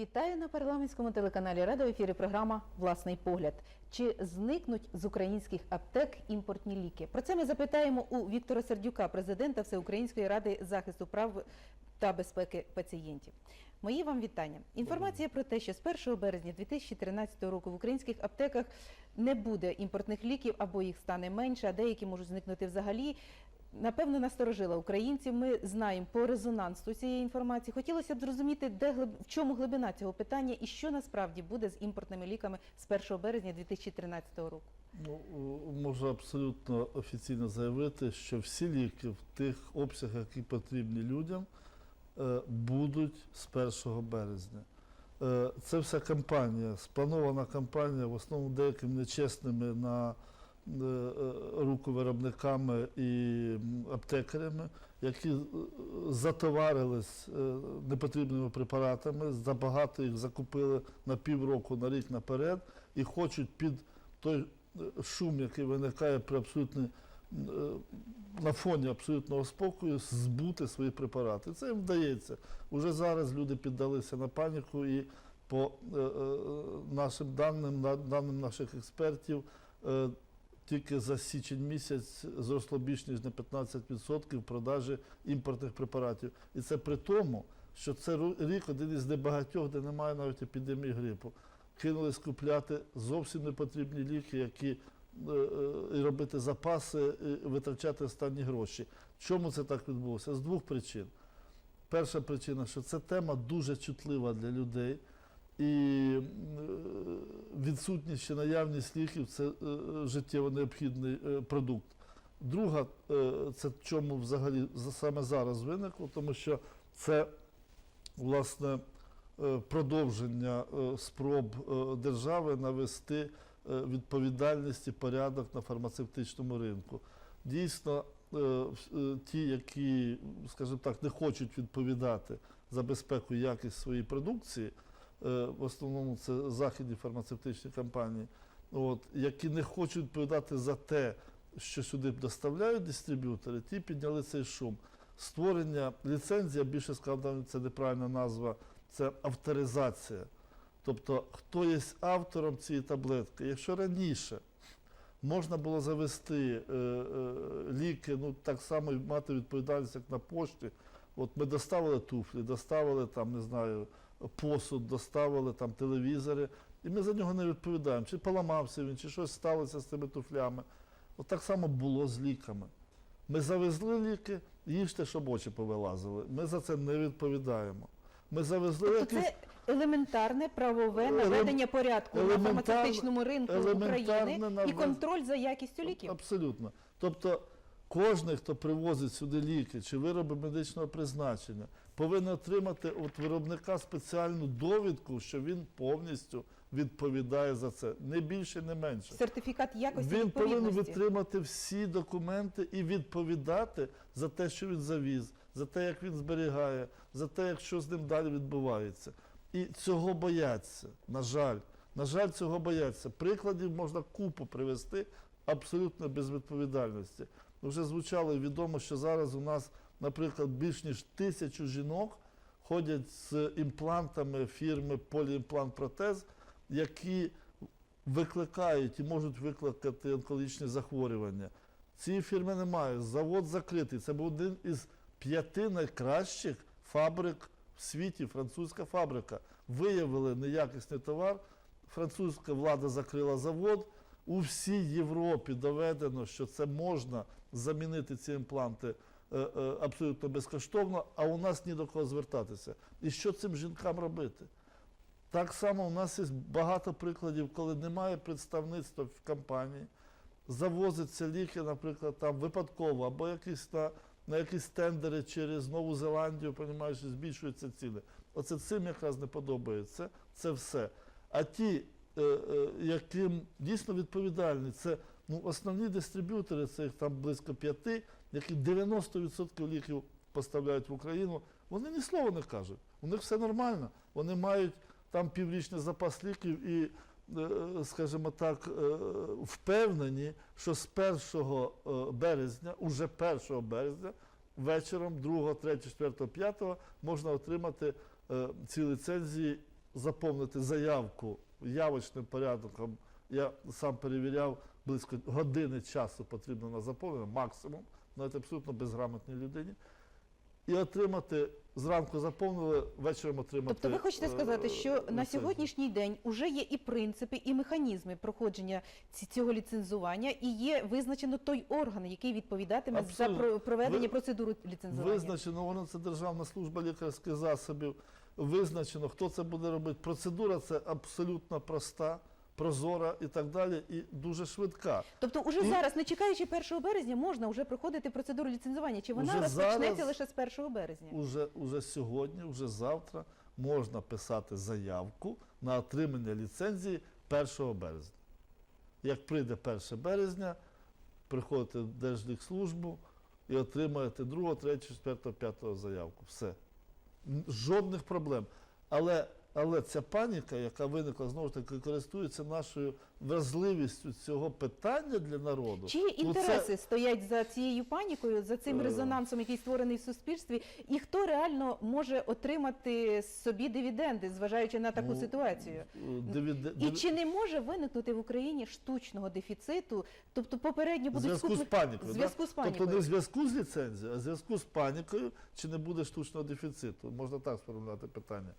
Вітаю на парламентському телеканалі Рада в ефірі програма Власний погляд. Чи зникнуть з українських аптек імпортні ліки? Про це ми запитаємо у Віктора Сердюка, президента Всеукраїнської ради захисту прав та безпеки пацієнтів. Мої вам вітання. Інформація про те, що з 1 березня 2013 року в українських аптеках не буде імпортних ліків або їх стане менше, а деякі можуть зникнути взагалі. Напевно, насторожила українців. Ми знаємо по резонансу цієї інформації. Хотілося б зрозуміти, де в чому глибина цього питання і що насправді буде з імпортними ліками з 1 березня 2013 року. Ну, можу абсолютно офіційно заявити, що всі ліки в тих обсягах, які потрібні людям, е, будуть з 1 березня. Е, Це вся кампанія, спланована кампанія, в основному деякими нечесними на е, е, руку виробниками і аптекарями, які е, затоварились непотрібними препаратами, забагато їх закупили на півроку, на рік наперед і хочуть під той шум, який виникає при абсолютно е, на фоні абсолютного спокою, збути свої препарати. Це їм вдається. Уже зараз люди піддалися на паніку і по е, е, нашим даним, на- даним наших експертів, е, тільки за січень місяць зросло більш ніж на 15% продажі імпортних препаратів. І це при тому, що це рік один із небагатьох, де немає навіть епідемії грипу. Кинулись купляти зовсім непотрібні ліки, які е, е, і робити запаси, і витрачати останні гроші. Чому це так відбулося? З двох причин. Перша причина, що ця тема дуже чутлива для людей, і е, відсутність чи наявність ліків це е, життєво необхідний е, продукт. Друга, це чому взагалі за- саме зараз виникло, тому що це власне продовження спроб держави навести відповідальність і порядок на фармацевтичному ринку. Дійсно, ті, які, скажімо так, не хочуть відповідати за безпеку і якість своєї продукції, в основному це західні фармацевтичні компанії, от, які не хочуть відповідати за те, що сюди доставляють дистриб'ютори, ті підняли цей шум. Створення ліцензія, більше сказав, це неправильна назва, це авторизація. Тобто, хто є автором цієї таблетки? Якщо раніше можна було завести е, е, ліки, ну так само і мати відповідальність, як на пошті. От ми доставили туфлі, доставили там, не знаю, посуд, доставили там телевізори, і ми за нього не відповідаємо. Чи поламався він, чи щось сталося з цими туфлями. От так само було з ліками. Ми завезли ліки, їжте, щоб очі повилазили. Ми за це не відповідаємо. Ми завезли Тобто якісь це елементарне правове Елем- наведення порядку на фармацевтичному ринку України і контроль за якістю ліків. Абсолютно. Тобто кожен, хто привозить сюди ліки чи вироби медичного призначення, повинен отримати від виробника спеціальну довідку, що він повністю відповідає за це. Не більше, не менше. Сертифікат якості Він повинен відтримати всі документи і відповідати за те, що він завіз, за те, як він зберігає, за те, як що з ним далі відбувається. І цього бояться. На жаль, на жаль, цього бояться. Прикладів можна купу привести абсолютно без відповідальності. Вже звучало відомо, що зараз у нас, наприклад, більш ніж тисячу жінок ходять з імплантами фірми Поліімплант Протез, які викликають і можуть викликати онкологічні захворювання. Цієї фірми немає. Завод закритий. Це був один із п'яти найкращих фабрик в світі, французька фабрика. Виявили неякісний товар. Французька влада закрила завод. У всій Європі доведено, що це можна замінити ці імпланти е, е, абсолютно безкоштовно, а у нас ні до кого звертатися. І що цим жінкам робити? Так само у нас є багато прикладів, коли немає представництва в компанії, завозяться ліки, наприклад, там випадково, або якісь на, на якісь тендери через Нову Зеландію, понімаєш, збільшуються ціни. Оце цим якраз не подобається. Це все. А ті, е, е, яким дійсно відповідальні, це ну, основні дистриб'ютори, це їх там близько п'яти, які 90% ліків поставляють в Україну, вони ні слова не кажуть. У них все нормально. Вони мають там піврічний запас ліків і, е, скажімо так, е, впевнені, що з 1 е, березня, уже 1 березня, вечором 2, 3, 4, 5 можна отримати ці ліцензії заповнити заявку явочним порядком. Я сам перевіряв, близько години часу потрібно на заповнення, максимум, навіть абсолютно безграмотній людині. І отримати, зранку заповнили, вечором отримати. Тобто ви хочете е, сказати, що на сьогоднішній день вже є і принципи, і механізми проходження цього ліцензування, і є визначено той орган, який відповідатиме за Абсолютно. про- проведення Ви- процедури ліцензування. Визначено, воно це Державна служба лікарських засобів. Визначено, хто це буде робити. Процедура це абсолютно проста, прозора і так далі, і дуже швидка. Тобто, уже І- зараз, не чекаючи 1 березня, можна вже проходити процедуру ліцензування. Чи вона Уже розпочнеться зараз- лише з 1 березня? Уже, уже сьогодні, вже завтра можна писати заявку на отримання ліцензії 1 березня. Як прийде 1 березня, приходите в Держлікслужбу і отримаєте 2, 3, 4, 5 заявку. Все. Жодних проблем. Але, але ця паніка, яка виникла, знову ж таки, користується нашою вразливістю цього питання для народу. Чиї Ну, це- інтереси стоять за цією панікою, за цим Е. резонансом, який створений в суспільстві, і хто реально може отримати собі дивіденди, зважаючи на таку Ну, ситуацію? Е, дивіде- І чи не може виникнути в Україні штучного дефіциту? Тобто попередньо будуть зв'язку з панікою. зв'язку з панікою. Тобто не зв'язку з ліцензією, а зв'язку з панікою, чи не буде штучного дефіциту. Можна так сформулювати питання.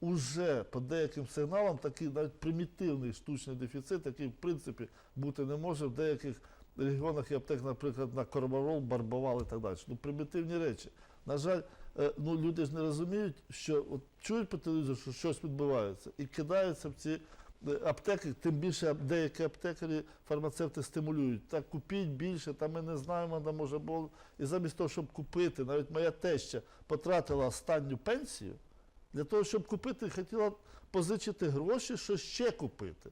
Уже по деяким сигналам такий навіть примітивний штучний дефіцит, який в принципі бути не може в деяких регіонах і аптек, наприклад, на корморол, барбовал і так далі. Ну, примітивні речі. На жаль, е, ну, люди ж не розуміють, що от, чують по телевізору, що щось відбувається, і кидаються в ці е, аптеки, тим більше деякі аптекарі, фармацевти стимулюють. Так купіть більше, та ми не знаємо, де може було. І замість того, щоб купити, навіть моя теща потратила останню пенсію для того, щоб купити, хотіла позичити гроші, що ще купити.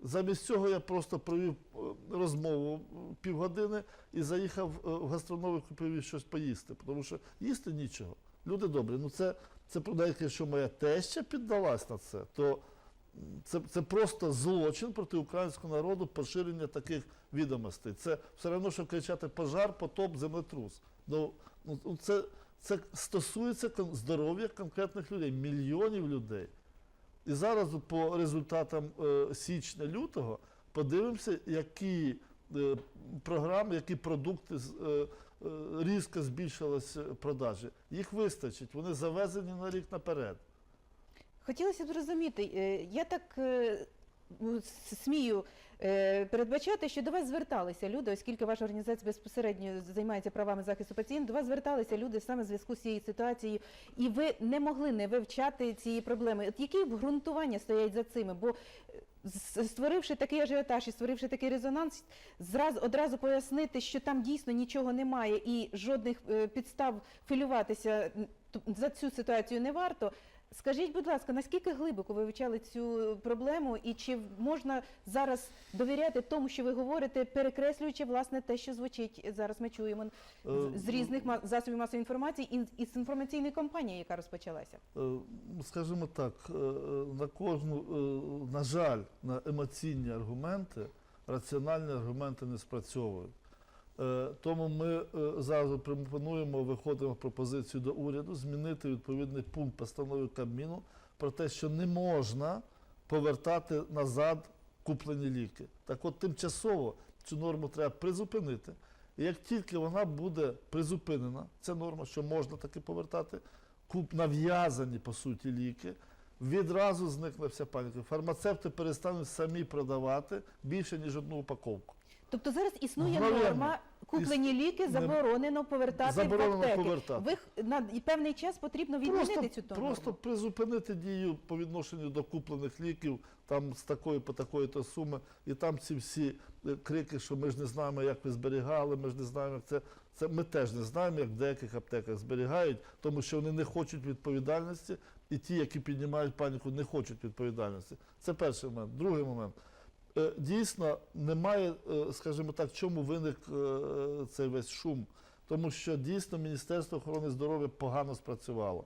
Замість цього я просто провів е, розмову півгодини і заїхав е, в гастрономи, купив щось поїсти, тому що їсти нічого. Люди добрі, ну це, це навіть якщо моя теща піддалась на це, то це, це просто злочин проти українського народу поширення таких відомостей. Це все одно, що кричати пожар, потоп, землетрус. Ну, ну, ну, це, це стосується здоров'я конкретних людей, мільйонів людей. І зараз по результатам е, січня-лютого подивимося, які е, програми, які продукти е, різко збільшились продажі. Їх вистачить, вони завезені на рік наперед. Хотілося б зрозуміти, я так ну, смію передбачати, що до вас зверталися люди, оскільки ваша організація безпосередньо займається правами захисту пацієнтів, до вас зверталися люди саме в зв'язку з цією ситуацією, і ви не могли не вивчати цієї проблеми. От які обґрунтування стоять за цими? Бо е, створивши такий ажіотаж і створивши такий резонанс, зразу одразу пояснити, що там дійсно нічого немає і жодних е, підстав хвилюватися за цю ситуацію не варто. Скажіть, будь ласка, наскільки глибоко ви вивчали цю проблему, і чи можна зараз довіряти тому, що ви говорите, перекреслюючи власне те, що звучить зараз? Ми чуємо з- з різних засобів масової інформації і, з інформаційної кампанії, яка розпочалася. Е, Скажімо так, е, на кожну, е, на жаль, на емоційні аргументи, раціональні аргументи не спрацьовують. Е, Тому ми е, зараз пропонуємо, виходимо в пропозицію до уряду змінити відповідний пункт постанови Кабміну про те, що не можна повертати назад куплені ліки. Так от тимчасово цю норму треба призупинити. І як тільки вона буде призупинена, ця норма, що можна таки повертати, куп нав'язані по суті ліки, відразу зникне вся паніка. Фармацевти перестануть самі продавати більше, ніж одну упаковку. Тобто зараз існує норма, куплені ліки заборонено повертати Заборонено в аптеки. повертати. Ви на певний час потрібно відмінити Просто, цю норму. просто призупинити дію по відношенню до куплених ліків, там з такої по такої то суми, і там ці всі е, крики, що ми ж не знаємо, як ви зберігали, ми ж не знаємо, як це. Це ми теж не знаємо, як в деяких аптеках зберігають, тому що вони не хочуть відповідальності, і ті, які піднімають паніку, не хочуть відповідальності. Це перший момент. Другий момент. Е, Дійсно, немає, е, скажімо так, чому виник е, цей весь шум. Тому що дійсно Міністерство охорони здоров'я погано спрацювало.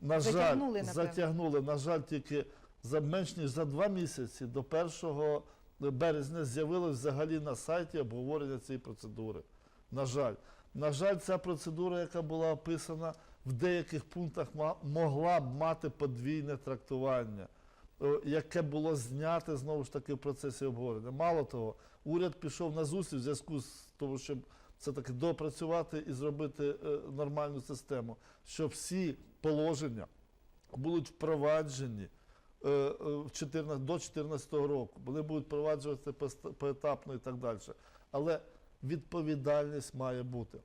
На Затягнули, жаль, напевно. затягнули. На жаль, тільки за менш ніж за два місяці до 1 березня з'явилось взагалі на сайті обговорення цієї процедури. На жаль. На жаль, ця процедура, яка була описана, в деяких пунктах могла б мати подвійне трактування, яке було знято знову ж таки в процесі обговорення. Мало того, уряд пішов на зустріч в зв'язку з того, щоб це таки допрацювати і зробити е, нормальну систему, що всі положення будуть впроваджені е, е, в 14, до 2014 року. Вони будуть впроваджуватися пост- поетапно і так далі. Але відповідальність має бути.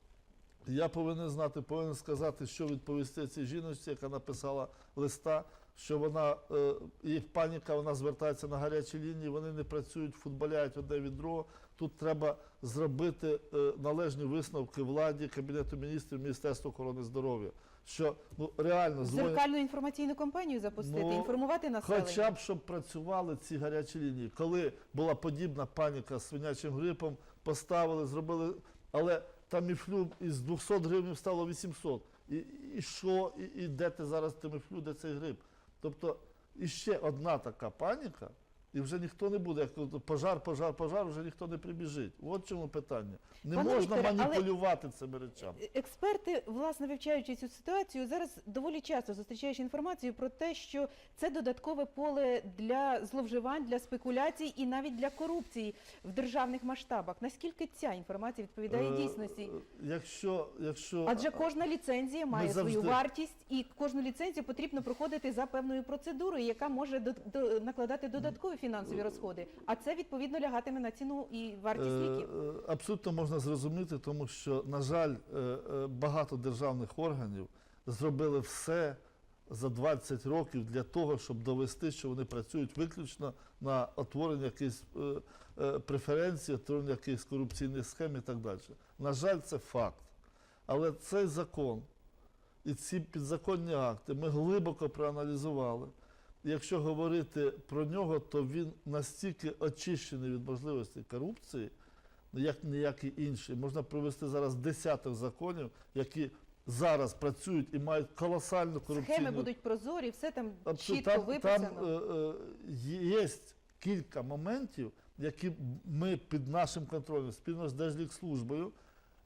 Я повинен знати, повинен сказати, що відповісти цій жіночці, яка написала листа, що вона е, їх паніка, вона звертається на гарячі лінії, вони не працюють, футболяють одне від другого. Тут треба зробити е, належні висновки владі, Кабінету міністрів, Міністерству охорони здоров'я. Що ну реально Зеркальну інформаційну кампанію запустити, Ну, інформувати населення. Хоча б щоб працювали ці гарячі лінії. Коли була подібна паніка з свинячим грипом, поставили, зробили, але таміфлю із 200 гривень стало 800. І, і що, і, і де ти зараз таміфлю, де цей грип? Тобто іще одна така паніка, і вже ніхто не буде, як пожар, пожар, пожар, вже ніхто не прибіжить. От чому питання. Не Пане можна Вікторе, маніпулювати цими речами. Експерти, власне, вивчаючи цю ситуацію, зараз доволі часто зустрічаєш інформацію про те, що це додаткове поле для зловживань, для спекуляцій і навіть для корупції в державних масштабах. Наскільки ця інформація відповідає Е, дійсності? е, Якщо, якщо Адже кожна ліцензія має свою вартість, і кожну ліцензію потрібно проходити за певною процедурою, яка може до, до- накладати додаткові фінансові розходи. А це відповідно лягатиме на ціну і вартість Е, ліків. е, Абсолютно можна зрозуміти, тому що, на жаль, е, е, багато державних органів зробили все за 20 років для того, щоб довести, що вони працюють виключно на отворення якихось е, е, преференцій, отворення якихось корупційних схем і так далі. На жаль, це факт. Але цей закон і ці підзаконні акти ми глибоко проаналізували. Якщо говорити про нього, то він настільки очищений від можливості корупції, ну, як ніякий інший. Можна привести зараз десяток законів, які зараз працюють і мають колосальну корупційну Схеми будуть прозорі, все там чітко там, там виписано. е, е, є кілька моментів, які ми під нашим контролем спільно з Держлікслужбою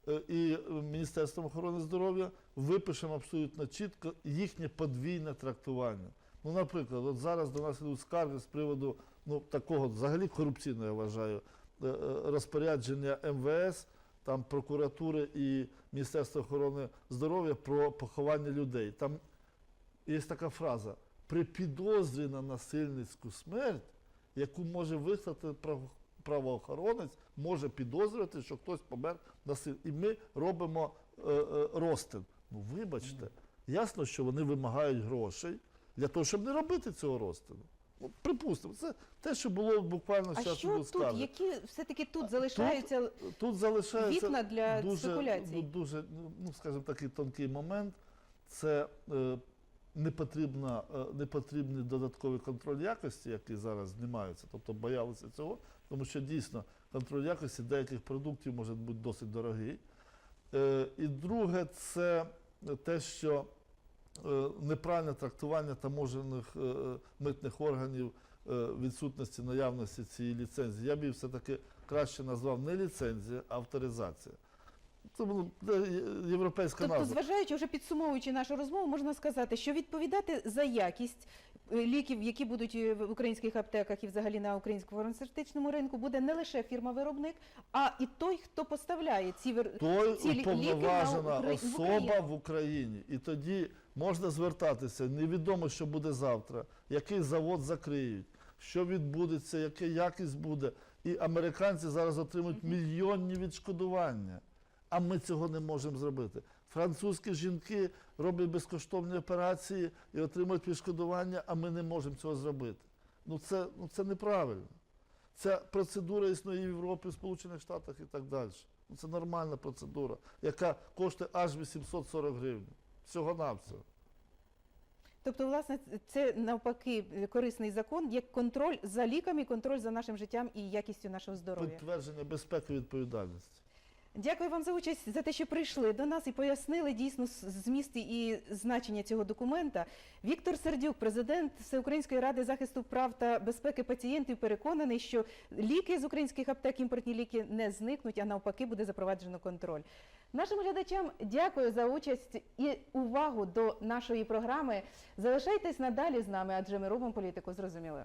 е, і Міністерством охорони здоров'я випишемо абсолютно чітко їхнє подвійне трактування. Ну, наприклад, от зараз до нас ідуть скарги з приводу ну, такого взагалі корупційного, я вважаю, е, е, розпорядження МВС, там прокуратури і Міністерства охорони здоров'я про поховання людей. Там є така фраза: при підозрі на насильницьку смерть, яку може вислати правоохоронець, може підозрювати, що хтось помер насильно. І ми робимо е, е, розтин. Ну, вибачте, ясно, що вони вимагають грошей для того, щоб не робити цього розтину. Ну, припустимо, це те, що було буквально А зараз що тут? сказано. Які все-таки тут залишаються Тут залишається вікна для дуже, спекуляцій? ну, дуже, ну, скажімо, такий тонкий момент. Це е, непотрібна, е, непотрібний додатковий контроль якості, який зараз знімаються, тобто боялися цього, тому що дійсно контроль якості деяких продуктів може бути досить дорогий. Е, і друге, це те, що неправильне трактування таможених е, е, митних органів е, відсутності наявності цієї ліцензії. Я б її все-таки краще назвав не ліцензія, а авторизація. Це була європейська Тобто, назва. зважаючи, вже підсумовуючи нашу розмову, можна сказати, що відповідати за якість е, ліків, які будуть е, в українських аптеках і взагалі на українському фармацевтичному ринку, буде не лише фірма-виробник, а і той, хто поставляє ці. Той ці лі- ліки на уповноважена Укра- в особа Україні. в Україні. І тоді можна звертатися. Невідомо, що буде завтра, який завод закриють, що відбудеться, яка якість буде. І американці зараз отримують мільйонні відшкодування. А ми цього не можемо зробити. Французькі жінки роблять безкоштовні операції і отримують відшкодування, а ми не можемо цього зробити. Ну це, ну це неправильно. Ця процедура існує в Європі, в Сполучених Штатах і так далі. Ну, Це нормальна процедура, яка коштує аж 840 гривень. Всього-навсього. Тобто, власне, це навпаки корисний закон, як контроль за ліками, контроль за нашим життям і якістю нашого здоров'я. Підтвердження безпеки і відповідальності. Дякую вам за участь за те, що прийшли до нас і пояснили дійсно зміст і значення цього документа. Віктор Сердюк, президент Всеукраїнської ради захисту прав та безпеки пацієнтів, переконаний, що ліки з українських аптек, імпортні ліки не зникнуть, а навпаки буде запроваджено контроль. Нашим глядачам дякую за участь і увагу до нашої програми. Залишайтесь надалі з нами, адже ми робимо політику зрозумілою.